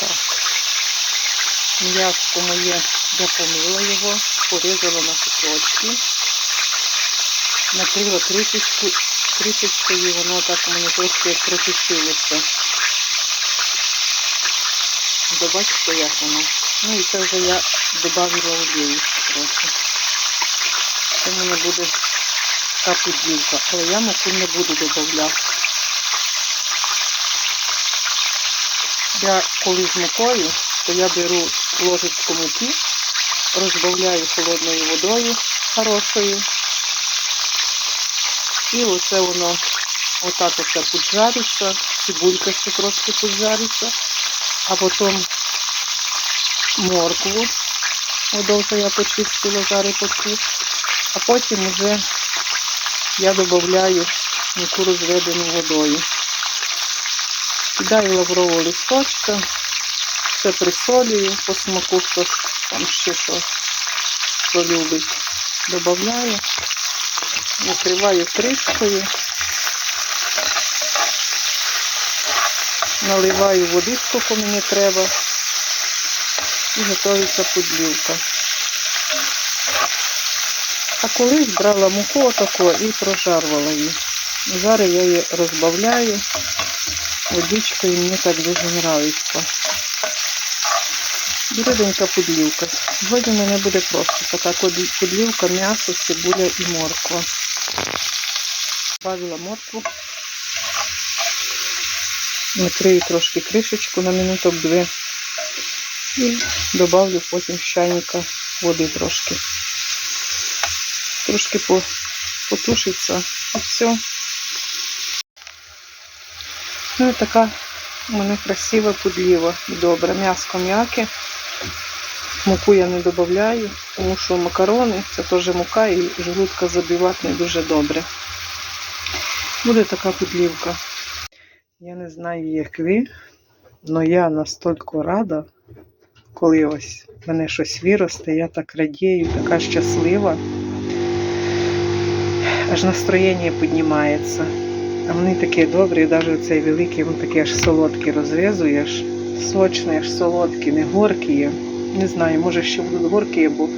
Так. Моє я його, порізала на кусочки, накрила кришечку, воно так у мене трошки протушилося. Добачите, як воно. Ну і це вже я додавила олію трохи. Це в мене буде поділка, але я муку не буду додавати. Я коли з мукою, то я беру ложечку муки, розбавляю холодною водою хорошою. І оце воно отак оце поджариться, цибулька ще трошки поджариться, а потім моркву. Одовже я почистила, зараз почистила. А потім вже я додаю муку розведену водою. Кидаю лаврового листочка, все присолюю по смаку, хто там ще що, що любить. Добавляю, накриваю кришкою, наливаю води, скільки мені треба, і готується подлівка. А колись брала муку отако і прожарвала її. Зараз я її розбавляю водичкою, мені так дуже подобається. Ріденька подлівка. Сьогодні мене буде просто така подлівка, м'ясо, цибуля і морква. Добавила моркву. Накрию трошки кришечку на минуток дві. І добавлю потім з чайника води трошки. Трошки потушиться і все. Ну і така у мене красива подліва добре. М'яско м'яке. Муку я не додаю, тому що макарони це теж мука і желудка забивати не дуже добре. Буде така подлівка. Я не знаю, як ви, але я настільки рада, коли ось в мене щось виросте, я так радію, така щаслива. Аж настроєння піднімається. А вони такі добрі, навіть цей великий, він такий аж солодкий розрізуєш. Сочний, аж солодкий, не горький. Не знаю, може ще будуть горькі, бо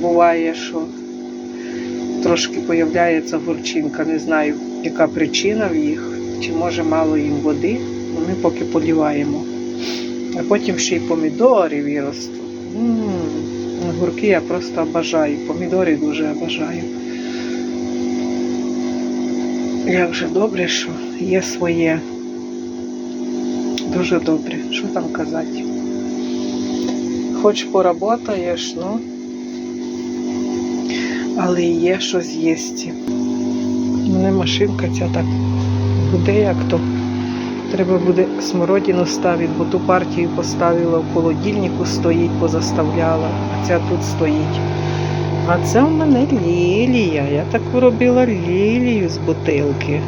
буває, що трошки появляється горчинка. Не знаю, яка причина в їх, чи може мало їм води. Ну, Ми поки поліваємо. А потім ще й помідори виростуть. М, Гурки я просто обожаю. Помідори дуже обожаю. Як же добре, що є своє. Дуже добре. Що там казати? Хоч поработаєш, ну, але є що з'їсти. У мене машинка ця так буде, як то. Треба буде смородину ставити, бо ту партію поставила в холодильнику, стоїть, позаставляла, а ця тут стоїть. А це в мене лілія. Я таку робила лілію з бутилки.